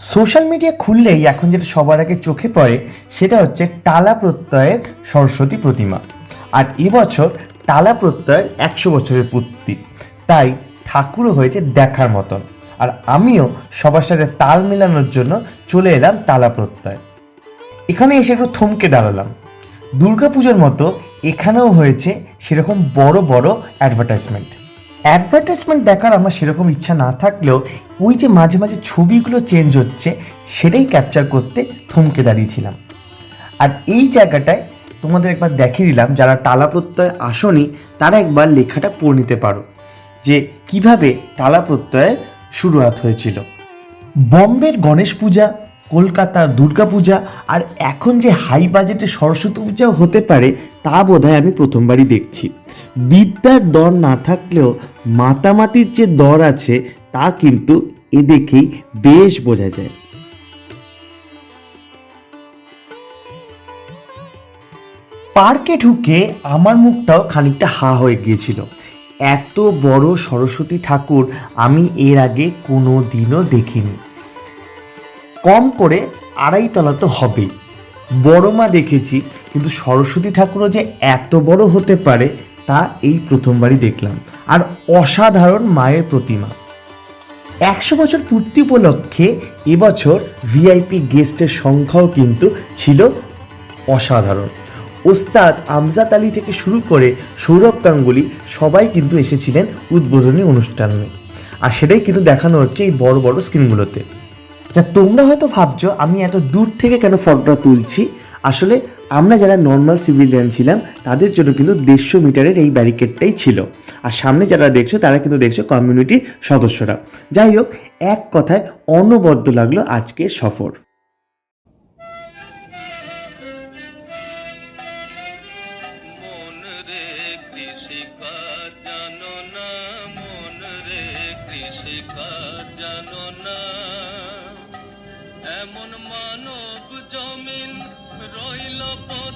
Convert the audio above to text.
Social media খুললেই এখন যেটা সবার আগে চোখে পড়ে, সেটা হচ্ছে টালা প্রত্যয়ের সরস্বতী প্রতিমা। আর এবছর টালা প্রত্যয়ের একশো বছরের পূর্তি। তাই ঠাকুরও হয়েছে দেখার মতন। আর আমিও সবার সাথে তাল মেলানোর জন্য চলে এলাম টালা প্রত্যয়। এখানে এসে একটু থমকে দাঁড়ালাম। দুর্গাপুজোর মতো এখানেও হয়েছে সেরকম বড় বড় অ্যাডভার্টাইজমেন্ট অ্যাডভার্টাইজমেন্ট দেখার আমার সেরকম ইচ্ছা না থাকলেও ওই যে মাঝে মাঝে ছবিগুলো চেঞ্জ হচ্ছে, সেটাই ক্যাপচার করতে থমকে দাঁড়িয়েছিলাম। আর এই জায়গাটায় তোমাদের একবার দেখিয়ে দিলাম, যারা টালা প্রত্যয় আসনি, তারা একবার লেখাটা পড়ে নিতে পারো, যে কীভাবে টালা প্রত্যয়ের শুরুয়াত হয়েছিল। বম্বের গণেশ পূজা কলকাতার দুর্গা পূজা আর এখন যে হাই বাজেটে সরস্বতী পূজাও হতে পারে, তা বোধহয় আমি প্রথমবারই দেখছি। বিদ্যার দর না থাকলেও মাতামাতির যে দর আছে, তা কিন্তু এ দেখেই বেশ বোঝা যায়। পার্কে ঢুকে আমার মুখটাও খানিকটা হা হয়ে গিয়েছিল। এত বড় সরস্বতী ঠাকুর আমি এর আগে কোনো দিনও দেখিনি। কম করে আড়াই তলা তো হবেই বড় মা দেখেছি, কিন্তু সরস্বতী ঠাকুরও যে এত বড় হতে পারে, তা এই প্রথমবারই দেখলাম। আর অসাধারণ মায়ের প্রতিমা। একশো বছর পূর্তি উপলক্ষে এবছর ভিআইপি গেস্টের সংখ্যাও কিন্তু ছিল অসাধারণ। ওস্তাদ আমজাদ আলী থেকে শুরু করে সৌরভ গাঙ্গুলি সবাই কিন্তু এসেছিলেন উদ্বোধনী অনুষ্ঠানে। আর সেটাই কিন্তু দেখানো হচ্ছে এই বড় বড় স্ক্রিনগুলোতে আচ্ছা তোমরা হয়তো ভাবছ, আমি এত দূর থেকে কেন ফটোটা তুলছি? আসলে আমরা যারা নর্মাল সিভিলিয়ান ছিলাম, তাদের জন্য কিন্তু দেড়শো মিটারের এই ব্যারিকেডটাই ছিল। আর সামনে যারা দেখছ, তারা কিন্তু দেখছ কমিউনিটির সদস্যরা। যাই হোক, এক কথায় অনবদ্য লাগল আজকের সফর। জানো না এমন মানব জমিন রইল পর